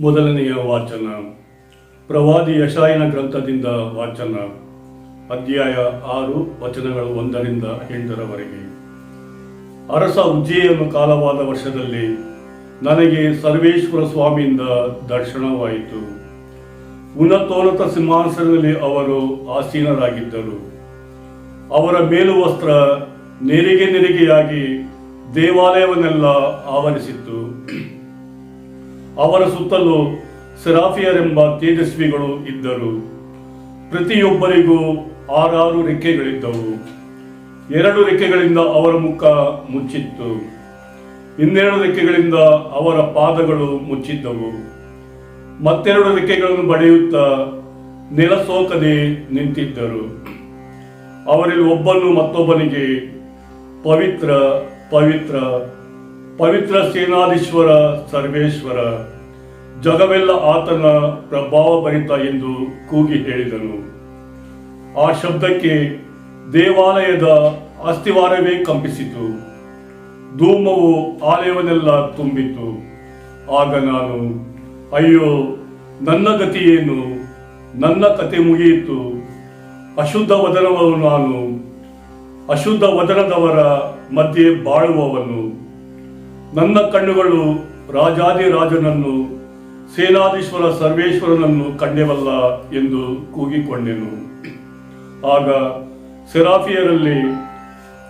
ಮೊದಲನೆಯ ವಾಚನ. ಪ್ರವಾದಿ ಯಶಾಯನ ಗ್ರಂಥದಿಂದ ವಾಚನ. ಅಧ್ಯಾಯ ಆರು, ವಚನಗಳು ಒಂದರಿಂದ ಎಂಟರವರೆಗೆ. ಅರಸ ಉಜ್ಜೆಯನ್ನು ಕಾಲವಾದ ವರ್ಷದಲ್ಲಿ ನನಗೆ ಸರ್ವೇಶ್ವರ ಸ್ವಾಮಿಯಿಂದ ದರ್ಶನವಾಯಿತು. ಉನ್ನತೋನ್ನತ ಸಿಂಹಾಸನದಲ್ಲಿ ಅವರು ಆಸೀನರಾಗಿದ್ದರು. ಅವರ ಮೇಲುವಸ್ತ್ರ ನೆರಿಗೆ ನೆರಿಗೆಯಾಗಿ ದೇವಾಲಯವನ್ನೆಲ್ಲ ಆವರಿಸಿತ್ತು. ಅವರ ಸುತ್ತಲೂ ಸೆರಾಫಿಯರೆಂಬ ತೇಜಸ್ವಿಗಳು ಇದ್ದರು. ಪ್ರತಿಯೊಬ್ಬರಿಗೂ ಆರಾರು ರೆಕ್ಕೆಗಳಿದ್ದವು. ಎರಡು ರೆಕ್ಕೆಗಳಿಂದ ಅವರ ಮುಖ ಮುಚ್ಚಿತ್ತು. ಇನ್ನೆರಡು ರೆಕ್ಕೆಗಳಿಂದ ಅವರ ಪಾದಗಳು ಮುಚ್ಚಿದ್ದವು. ಮತ್ತೆರಡು ರೆಕ್ಕೆಗಳನ್ನು ಬಡಿಯುತ್ತಾ ನೆಲಸೋಕದೆ ನಿಂತಿದ್ದರು. ಅವರಲ್ಲಿ ಒಬ್ಬನು ಮತ್ತೊಬ್ಬನಿಗೆ, ಪವಿತ್ರ ಪವಿತ್ರ ಪವಿತ್ರ ಸೇನಾಧೀಶ್ವರ ಸರ್ವೇಶ್ವರ, ಜಗವೆಲ್ಲ ಆತನ ಪ್ರಭಾವ ಭರಿತ ಎಂದು ಕೂಗಿ ಹೇಳಿದನು. ಆ ಶಬ್ದಕ್ಕೆ ದೇವಾಲಯದ ಅಸ್ಥಿವಾರವೇ ಕಂಪಿಸಿತು. ಧೂಮವು ಆಲಯವನ್ನೆಲ್ಲ ತುಂಬಿತು ಆಗ ನಾನು, ಅಯ್ಯೋ, ನನ್ನ ಗತಿಯೇನು? ನನ್ನ ಕತೆ ಮುಗಿಯಿತು. ಅಶುದ್ಧ ವದನವನು ನಾನು. ಅಶುದ್ಧ ವದನದವರ ಮಧ್ಯೆ ಬಾಳುವವನು. ನನ್ನ ಕಣ್ಣುಗಳು ರಾಜಾದಿರಾಜನನ್ನು ಸೇನಾಧೀಶ್ವರ ಸರ್ವೇಶ್ವರನನ್ನು ಕಂಡೆವಲ್ಲ ಎಂದು ಕೂಗಿಕೊಂಡೆನು. ಆಗ ಸೆರಾಫಿಯರಲ್ಲಿ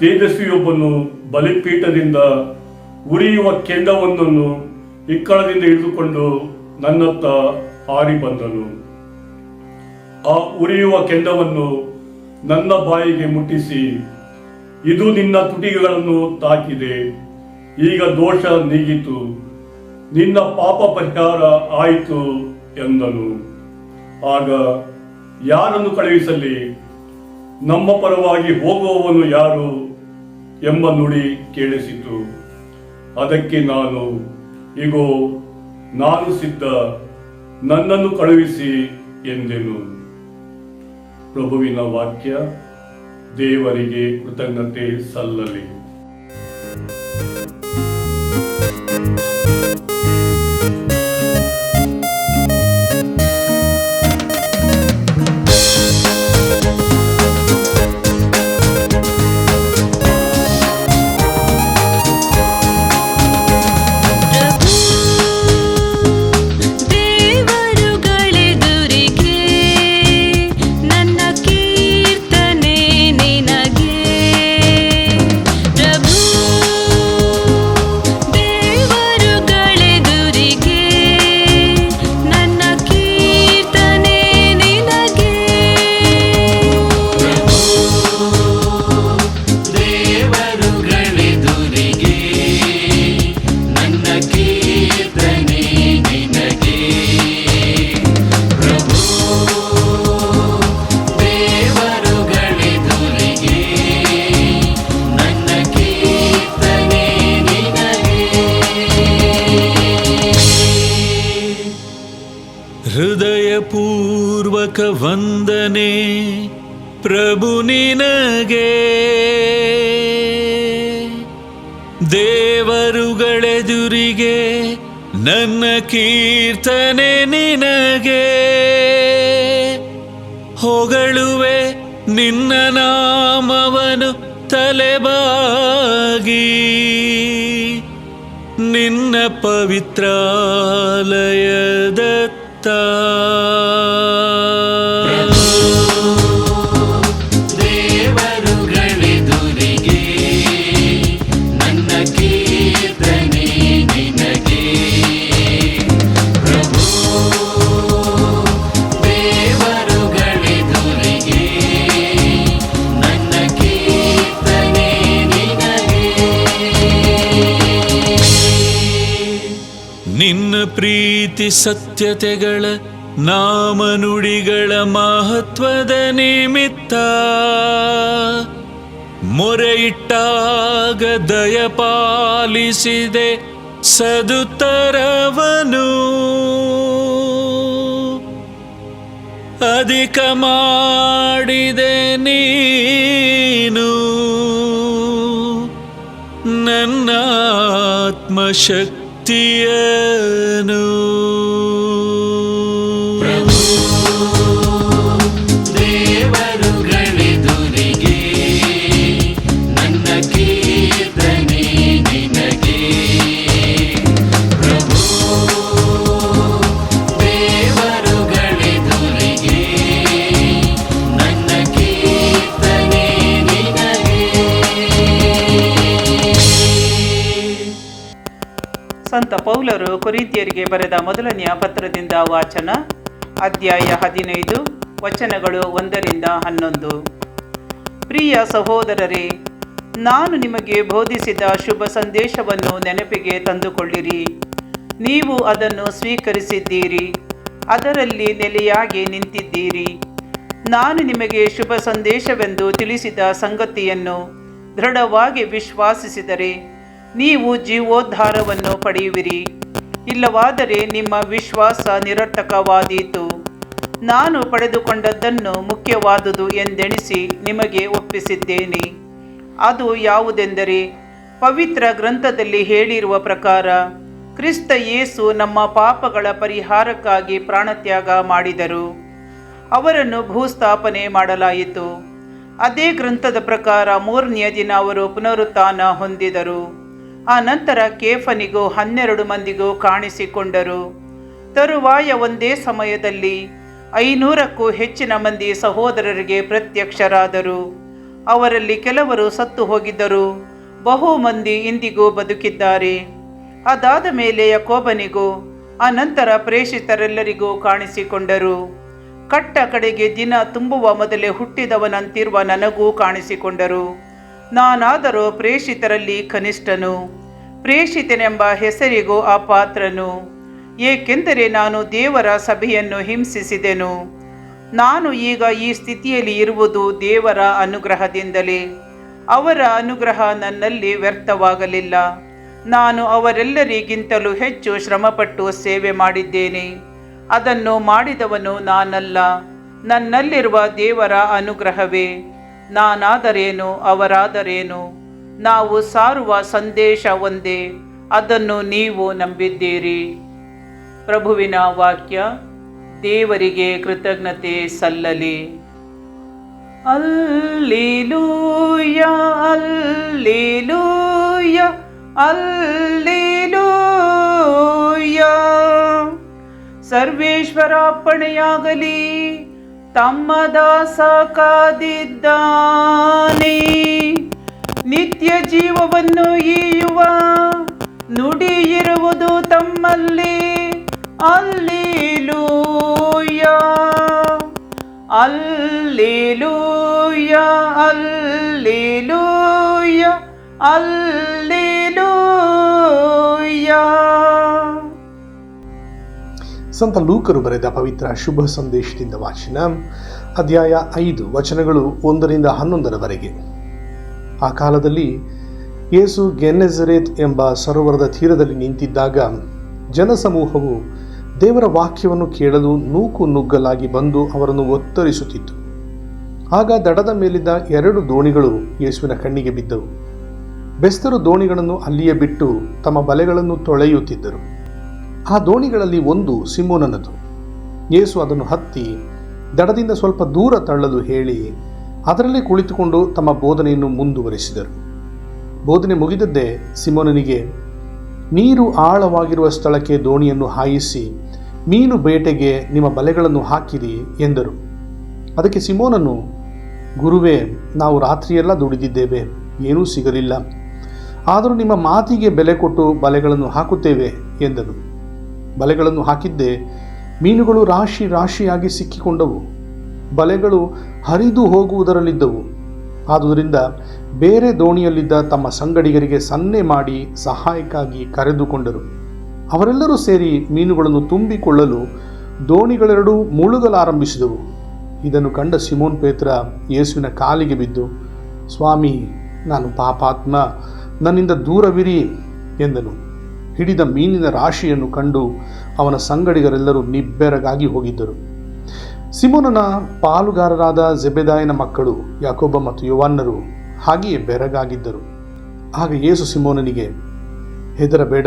ತೇಜಸ್ವಿಯೊಬ್ಬನು ಬಲಿಪೀಠದಿಂದ ಉರಿಯುವ ಕೆಂಡವೊಂದನ್ನು ಇಕ್ಕಳದಿಂದ ಹಿಡಿದುಕೊಂಡು ನನ್ನತ್ತ ಹಾರಿ ಬಂದನು. ಆ ಉರಿಯುವ ಕೆಂಡವನ್ನು ನನ್ನ ಬಾಯಿಗೆ ಮುಟ್ಟಿಸಿ, ಇದು ನಿನ್ನ ತುಟಿಗಳನ್ನು ತಾಕಿದೆ. ಈಗ ದೋಷ ನೀಗಿತು, ನಿನ್ನ ಪಾಪ ಪರಿಹಾರ ಆಯಿತು ಎಂದನು. ಆಗ ಯಾರನ್ನು ಕಳುಹಿಸಲಿ? ನಮ್ಮ ಪರವಾಗಿ ಹೋಗುವವನು ಯಾರು ಎಂಬ ನುಡಿ ಕೇಳಿಸಿತು. ಅದಕ್ಕೆ ನಾನು, ಇಗೋ, ನಾನು ಸಿದ್ಧ, ನನ್ನನ್ನು ಕಳುಹಿಸಿ ಎಂದೆನು. ಪ್ರಭುವಿನ ವಾಕ್ಯ, ದೇವರಿಗೆ ಕೃತಜ್ಞತೆ ಸಲ್ಲಲಿ. ವಂದನೆ ಪ್ರಭು ನಿನಗೆ. ದೇವರುಗಳೆದುರಿಗೆ ನನ್ನ ಕೀರ್ತನೆ ನಿನಗೆ. ಹೊಗಳುವೆ ನಿನ್ನ ನಾಮವನು ತಲೆಬಾಗಿ. ನಿನ್ನ ಪವಿತ್ರಾಲಯದತ್ತ ನಿನ್ನ ಪ್ರೀತಿ ಸತ್ಯತೆಗಳ ನಾಮನುಡಿಗಳ ಮಹತ್ವದ ನಿಮಿತ್ತ ಮೊರೆಯಿಟ್ಟಾಗ ದಯಪಾಲಿಸಿದೆ ಸದುತ್ತರವನು. ಅಧಿಕ ಮಾಡಿದೆ ನೀನು. ನನ್ನ ಆತ್ಮಶಕ್ತಿಯನು ಸಂತ ಪೌಲರು ಕೊರಿಂತಿಯರಿಗೆ ಬರೆದ ಮೊದಲನೆಯ ಪತ್ರದಿಂದ ವಾಚನ, ಅಧ್ಯಾಯ ಹದಿನೈದು, ವಚನಗಳು ಒಂದರಿಂದ ಹನ್ನೊಂದು. ಪ್ರಿಯ ಸಹೋದರರೇ, ನಾನು ನಿಮಗೆ ಬೋಧಿಸಿದ ಶುಭ ಸಂದೇಶವನ್ನು ನೆನಪಿಗೆ ತಂದುಕೊಳ್ಳಿರಿ. ನೀವು ಅದನ್ನು ಸ್ವೀಕರಿಸಿದ್ದೀರಿ, ಅದರಲ್ಲಿ ನೆಲೆಯಾಗಿ ನಿಂತಿದ್ದೀರಿ. ನಾನು ನಿಮಗೆ ಶುಭ ಸಂದೇಶವೆಂದು ತಿಳಿಸಿದ ಸಂಗತಿಯನ್ನು ದೃಢವಾಗಿ ವಿಶ್ವಾಸಿಸಿದರೆ ನೀವು ಜೀವೋದ್ಧಾರವನ್ನು ಪಡೆಯುವಿರಿ. ಇಲ್ಲವಾದರೆ ನಿಮ್ಮ ವಿಶ್ವಾಸ ನಿರರ್ಥಕವಾದೀತು. ನಾನು ಪಡೆದುಕೊಂಡದ್ದನ್ನು ಮುಖ್ಯವಾದುದು ಎಂದೆಣಿಸಿ ನಿಮಗೆ ಒಪ್ಪಿಸಿದ್ದೇನೆ. ಅದು ಯಾವುದೆಂದರೆ, ಪವಿತ್ರ ಗ್ರಂಥದಲ್ಲಿ ಹೇಳಿರುವ ಪ್ರಕಾರ, ಕ್ರಿಸ್ತ ಯೇಸು ನಮ್ಮ ಪಾಪಗಳ ಪರಿಹಾರಕ್ಕಾಗಿ ಪ್ರಾಣತ್ಯಾಗ ಮಾಡಿದರು. ಅವರನ್ನು ಭೂಸ್ಥಾಪನೆ ಮಾಡಲಾಯಿತು. ಅದೇ ಗ್ರಂಥದ ಪ್ರಕಾರ ಮೂರನೆಯ ದಿನ ಅವರು ಪುನರುತ್ಥಾನ ಹೊಂದಿದರು. ಆ ನಂತರ ಕೇಫನಿಗೂ ಹನ್ನೆರಡು ಮಂದಿಗೂ ಕಾಣಿಸಿಕೊಂಡರು. ತರುವಾಯ ಒಂದೇ ಸಮಯದಲ್ಲಿ ಐನೂರಕ್ಕೂ ಹೆಚ್ಚಿನ ಮಂದಿ ಸಹೋದರರಿಗೆ ಪ್ರತ್ಯಕ್ಷರಾದರು. ಅವರಲ್ಲಿ ಕೆಲವರು ಸತ್ತು ಹೋಗಿದ್ದರು. ಬಹು ಮಂದಿ ಇಂದಿಗೂ ಬದುಕಿದ್ದಾರೆ. ಅದಾದ ಮೇಲೆ ಆ ನಂತರ ಪ್ರೇಷಿತರೆಲ್ಲರಿಗೂ ಕಾಣಿಸಿಕೊಂಡರು. ಕಟ್ಟ ಕಡೆಗೆ ದಿನ ತುಂಬುವ ಮೊದಲೇ ಹುಟ್ಟಿದವನಂತಿರುವ ನನಗೂ ಕಾಣಿಸಿಕೊಂಡರು. ನಾನಾದರೂ ಪ್ರೇಷಿತರಲ್ಲಿ ಕನಿಷ್ಠನು, ಪ್ರೇಷಿತನೆಂಬ ಹೆಸರಿಗೂ ಪಾತ್ರನು. ಏಕೆಂದರೆ ನಾನು ದೇವರ ಸಭೆಯನ್ನು ಹಿಂಸಿಸಿದೆನು. ನಾನು ಈಗ ಈ ಸ್ಥಿತಿಯಲ್ಲಿ ಇರುವುದು ದೇವರ ಅನುಗ್ರಹದಿಂದಲೇ. ಅವರ ಅನುಗ್ರಹ ನನ್ನಲ್ಲಿ ವ್ಯರ್ಥವಾಗಲಿಲ್ಲ. ನಾನು ಅವರೆಲ್ಲರಿಗಿಂತಲೂ ಹೆಚ್ಚು ಶ್ರಮಪಟ್ಟು ಸೇವೆ ಮಾಡಿದ್ದೇನೆ. ಅದನ್ನು ಮಾಡಿದವನು ನಾನಲ್ಲ. ನನ್ನಲ್ಲಿರುವ ದೇವರ ಅನುಗ್ರಹವೇ. ನಾನಾದರೇನು, ಅವರಾದರೇನು? ನಾವು ಸಾರುವ ಸಂದೇಶ ಒಂದೇ, ಅದನ್ನು ನೀವು ನಂಬಿದ್ದೀರಿ. ಪ್ರಭುವಿನ ವಾಕ್ಯ, ದೇವರಿಗೆ ಕೃತಜ್ಞತೆ ಸಲ್ಲಲಿ. ಅಲ್ಲಿಲೂಯ ಅಲ್ಲಿಲೂಯ ಅಲ್ಲಿಲೂಯ. ಸರ್ವೇಶ್ವರಾರ್ಪಣೆಯಾಗಲಿ. ತಮ್ಮ ದಾಸ ಕಾದಿದ್ದಾನೆ. ನಿತ್ಯ ಜೀವವನ್ನು ಈಯುವ ನುಡಿ ಇರುವುದು ತಮ್ಮಲ್ಲಿ. ಅಲ್ಲಿಲೂಯ ಅಲ್ಲಿಲೂಯ ಅಲ್ಲಿಲೂಯ ಅಲ್ಲಿಲೂಯ. ಸಂತ ಲೂಕರು ಬರೆದ ಪವಿತ್ರ ಶುಭ ಸಂದೇಶದಿಂದ ವಾಚನ ಅಧ್ಯಾಯ ಐದು, ವಚನಗಳು ಒಂದರಿಂದ ಹನ್ನೊಂದರವರೆಗೆ. ಆ ಕಾಲದಲ್ಲಿ ಯೇಸು ಗೆನ್ನೆಜರೇತ್ ಎಂಬ ಸರೋವರದ ತೀರದಲ್ಲಿ ನಿಂತಿದ್ದಾಗ ಜನಸಮೂಹವು ದೇವರ ವಾಕ್ಯವನ್ನು ಕೇಳಲು ನೂಕು ನುಗ್ಗಲಾಗಿ ಬಂದು ಅವರನ್ನು ಒತ್ತರಿಸುತ್ತಿತ್ತು. ಆಗ ದಡದ ಮೇಲಿದ್ದ ಎರಡು ದೋಣಿಗಳು ಯೇಸುವಿನ ಕಣ್ಣಿಗೆ ಬಿದ್ದವು. ಬೆಸ್ತರು ದೋಣಿಗಳನ್ನು ಅಲ್ಲಿಯೇ ಬಿಟ್ಟು ತಮ್ಮ ಬಲೆಗಳನ್ನು ತೊಳೆಯುತ್ತಿದ್ದರು. ಆ ದೋಣಿಗಳಲ್ಲಿ ಒಂದು ಸಿಮೋನನದು ಯೇಸು ಅದನ್ನು ಹತ್ತಿ ದಡದಿಂದ ಸ್ವಲ್ಪ ದೂರ ತಳ್ಳಲು ಹೇಳಿ ಅದರಲ್ಲೇ ಕುಳಿತುಕೊಂಡು ತಮ್ಮ ಬೋಧನೆಯನ್ನು ಮುಂದುವರಿಸಿದರು. ಬೋಧನೆ ಮುಗಿದದ್ದೇ ಸಿಮೋನನಿಗೆ ನೀರು ಆಳವಾಗಿರುವ ಸ್ಥಳಕ್ಕೆ ದೋಣಿಯನ್ನು ಹಾಯಿಸಿ, ಮೀನು ಬೇಟೆಗೆ ನಿಮ್ಮ ಬಲೆಗಳನ್ನು ಹಾಕಿರಿ ಎಂದರು. ಅದಕ್ಕೆ ಸಿಮೋನನು ಗುರುವೇ, ನಾವು ರಾತ್ರಿಯೆಲ್ಲ ದುಡಿದಿದ್ದೇವೆ, ಏನೂ ಸಿಗಲಿಲ್ಲ. ಆದರೂ ನಿಮ್ಮ ಮಾತಿಗೆ ಬೆಲೆ ಕೊಟ್ಟು ಬಲೆಗಳನ್ನು ಹಾಕುತ್ತೇವೆ ಎಂದನು. ಬಲೆಗಳನ್ನು ಹಾಕಿದ್ದೆ. ಮೀನುಗಳು ರಾಶಿ ರಾಶಿಯಾಗಿ ಸಿಕ್ಕಿಕೊಂಡವು. ಬಲೆಗಳು ಹರಿದು ಹೋಗುವುದರಲ್ಲಿದ್ದವು. ಆದುದರಿಂದ ಬೇರೆ ದೋಣಿಯಲ್ಲಿದ್ದ ತಮ್ಮ ಸಂಗಡಿಗರಿಗೆ ಸನ್ನೆ ಮಾಡಿ ಸಹಾಯಕ್ಕಾಗಿ ಕರೆದುಕೊಂಡರು. ಅವರೆಲ್ಲರೂ ಸೇರಿ ಮೀನುಗಳನ್ನು ತುಂಬಿಕೊಳ್ಳಲು ದೋಣಿಗಳೆರಡೂ ಮುಳುಗಲಾರಂಭಿಸಿದವು. ಇದನ್ನು ಕಂಡ ಸಿಮೋನ್ ಪೇತ್ರ ಯೇಸುವಿನ ಕಾಲಿಗೆ ಬಿದ್ದು, ಸ್ವಾಮಿ, ನಾನು ಪಾಪಾತ್ಮ, ನನ್ನಿಂದ ದೂರವಿರಿ ಎಂದನು. ಹಿಡಿದ ಮೀನಿನ ರಾಶಿಯನ್ನು ಕಂಡು ಅವನ ಸಂಗಡಿಗರೆಲ್ಲರೂ ನಿಬ್ಬೆರಗಾಗಿ ಹೋಗಿದ್ದರು. ಸಿಮೋನನ ಪಾಲುಗಾರರಾದ ಜೆಬೆದಾಯನ ಮಕ್ಕಳು ಯಾಕೋಬ ಮತ್ತು ಯುವನ್ನರು ಹಾಗೆಯೇ ಬೆರಗಾಗಿದ್ದರು. ಆಗ ಯೇಸು ಸಿಮೋನನಿಗೆ, ಹೆದರಬೇಡ,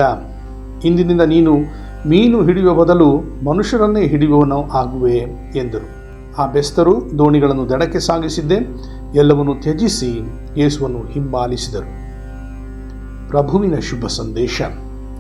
ಇಂದಿನಿಂದ ನೀನು ಮೀನು ಹಿಡಿಯುವ ಬದಲು ಮನುಷ್ಯರನ್ನೇ ಹಿಡಿಯುವವನು ಆಗುವೆ ಎಂದರು. ಆ ಬೆಸ್ತರು ದೋಣಿಗಳನ್ನು ದಡಕ್ಕೆ ಸಾಗಿಸಿದ್ದೆ ಎಲ್ಲವನ್ನು ತ್ಯಜಿಸಿ ಯೇಸುವನ್ನು ಹಿಂಬಾಲಿಸಿದರು. ಪ್ರಭುವಿನ ಶುಭ ಸಂದೇಶ.